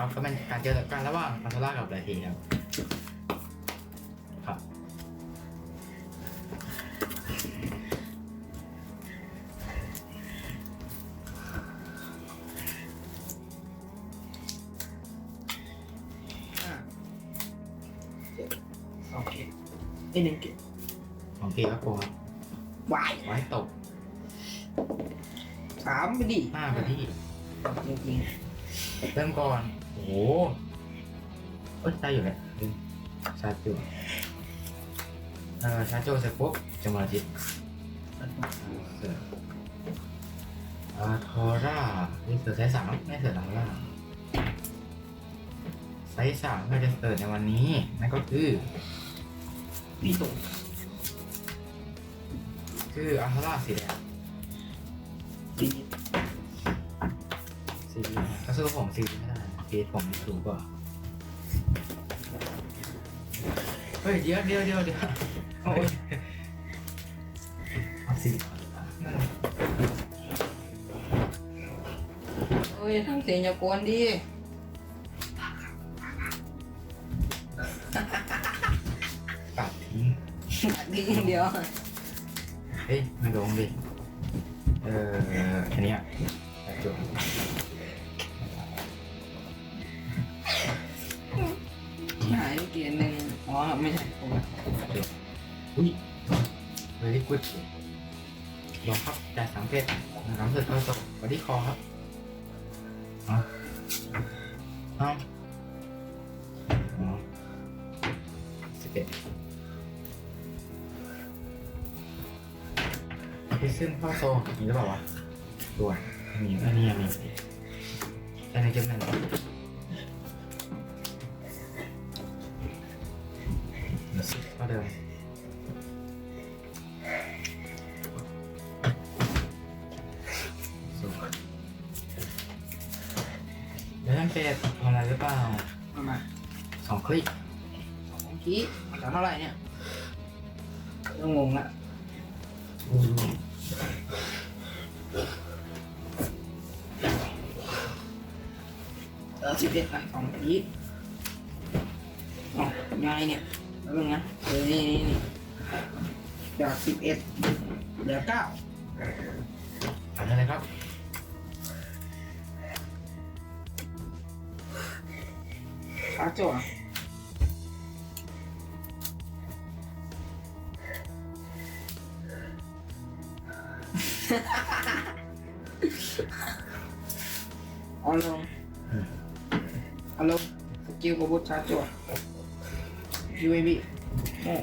ครับก็เป็นการเจอกันระหว่างอัลตร้ากับไลทีครับ ครับ ห้าเจ็ดสองเก็บไอ้หนึ่งเก็บของทีครับโกครับวายไว้ตกสามไปดิหน้าไปที่ จริง เริ่มก่อน โอ้โหเอ้ยได้อยู่แหละลืมชาร์จจูเออชาร์จจูเสร็จปุ๊บจะมาจิตๆเสืออาทอร่านี่เสือไซส์สามไม่เสือหลังล่างไซส์สามก็จะเสิร์ฟในวันนี้ นั่นก็คือพี่ตกคืออัลทาร่าสีแดงดี ซีรีส์ก็สู้ผมซีรีส์ไม่ได้เกรดผมสูงกว่า เฮ้ยเดี๋ยวเดี๋ยวเดี๋ยวเดี๋ยวโอ้ยเอาสิเอ้ยทำเสียงอย่ากวนดิตัดทิ้งดีอย่างเดียว เฮ้ยไม่ลงดิ เอออันเนี้ยตัดจบ อ๋อไม่ใช่ผมอุ้ยเวลี่กูดลองครับจ่ายสามเพชรน้ำเสร็จเข้าตกบอดี้คอครับอาเออ๋อสิบเอ็ดพิซึมเข้าโซมีหรือเปล่าวะด่วมีอันนี้มีแต่ในเกมนั้นเเป็ดทำอะไรหรือเปล่าเอามาสองคลิกสองคีมันจะเท่าไหร่เนี่ยเริ่มงงละเออสิบเอ็ดอะสองคีอ๋อยังไงเนี่ยแล้วเป็นไงเออนี่นี่นี่จากสิบเอ็ดเหลือเก้าทำอะไรครับ ชาร์จจั่วเอาลงอืมเอาลงสกิลกบฏชาร์จจั่ว UAV โอ้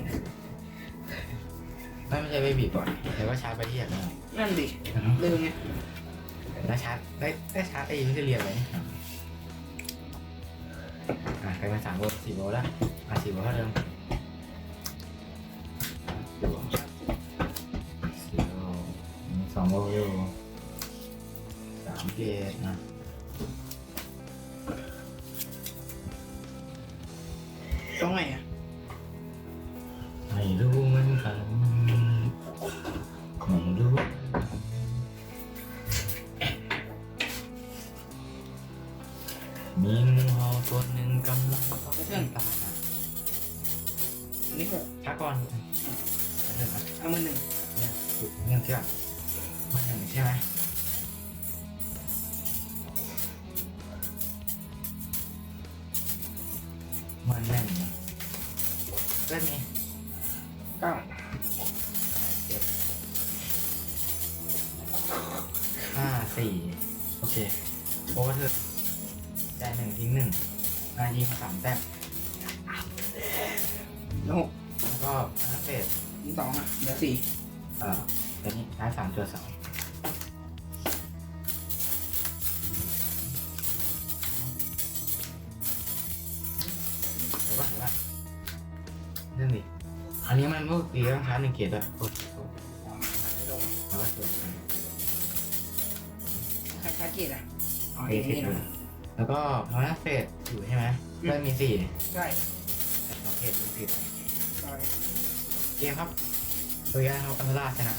ไม่ไม่ใช่ไม่บีบก่อนแต่ว่าชาร์จไปที่อย่างนั้นนั่นดิลืมไงแล้วชาร์จได้ได้ชาร์จไอ้ยิงที่เรียนไว้ อะใครมาสามโวลต์สี่โวลต์แล้วอะสี่โวลต์เท่าเดิมสี่โวลต์สี่โวลต์สองโวลต์อยู่สามเกตนะต้องไงอะไม่รู้เหมือนกันไม่รู้มีงูเห่า ตัวหนึ่งกำลังจะเพื่อนตายอะนนี้ก็ช้าก่อนเดี๋ยวนะเอามือหนึ่งเนี่ยฝึกเรื่องเชื่อมันหนึ่งใช่ไหมมันหนึ่งเล่นนี้เก้าห้าสี่โอเคโอเวอร์เธอได้หนึ่งทิ้งหนึ่ง อายิงสามแต้มแล้วหกแล้วก็นักเบสถึงสองอะเหลือสี่เอ่อตัวนี้ใช้สามตัวสองเดี๋ยวว่าเห็นว่าเรื่องดิอันนี้มันเมื่อกี้ต้องใช้หนึ่งเกียร์ด้วยโอเคแล้วก็ตัวใครชาร์จเกตอะอ๋อเอเองสิบนี่เลนะย แล้วก็พอนักเฟสอยู่ใช่ไหมเพื่อนมีสี่ใช่แต่สองเฟสเป็นสิบใช่เกมครับตัวอยางครับอัลลาชนะ